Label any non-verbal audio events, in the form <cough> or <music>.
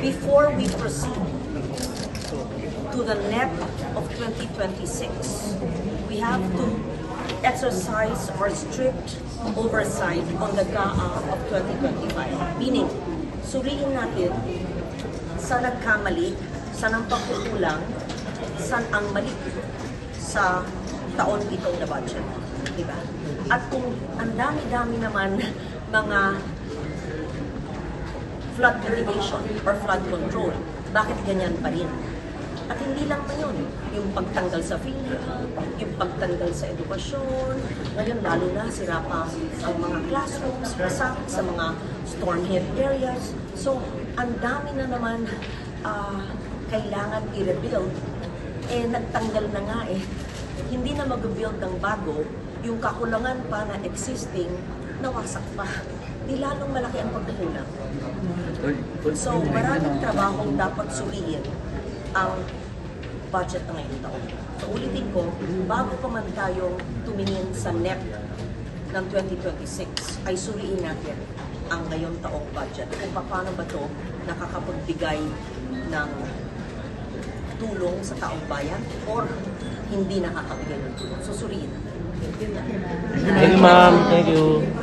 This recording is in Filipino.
before we proceed to the NEP of 2026, we have to exercise our strict oversight on the GAA of 2025. Meaning, suriin natin saan nagkamali, saan ang pagkukulang, saan ang mali sa taon itong na budget. Diba? At kung ang dami-dami naman <laughs> mga flood mitigation or flood control, bakit ganyan pa rin? At hindi lang na yun, yung pagtanggal sa PhilHealth, yung pagtanggal sa edukasyon, ngayon lalo na sira pa ang mga classrooms, basa sa mga storm hit areas. So, ang dami na naman ah, kailangan i-rebuild. Eh, nagtanggal na nga eh. Hindi na mag-build ng bago, yung kakulangan pa na existing, nawasak pa. Di lalong malaki ang pagkukulang. So, maraming trabahong dapat suriin ang budget na ngayong taon. So, ulitin ko, bago pa man tayong tumingin sa NEP ng 2026, ay suriin natin ang ngayong taong budget. Kung paano ba ito nakakapagbigay ng tulong sa taong bayan or hindi nakakabigay ng tulong. So, suriin natin. Thank you, ma'am. Thank you.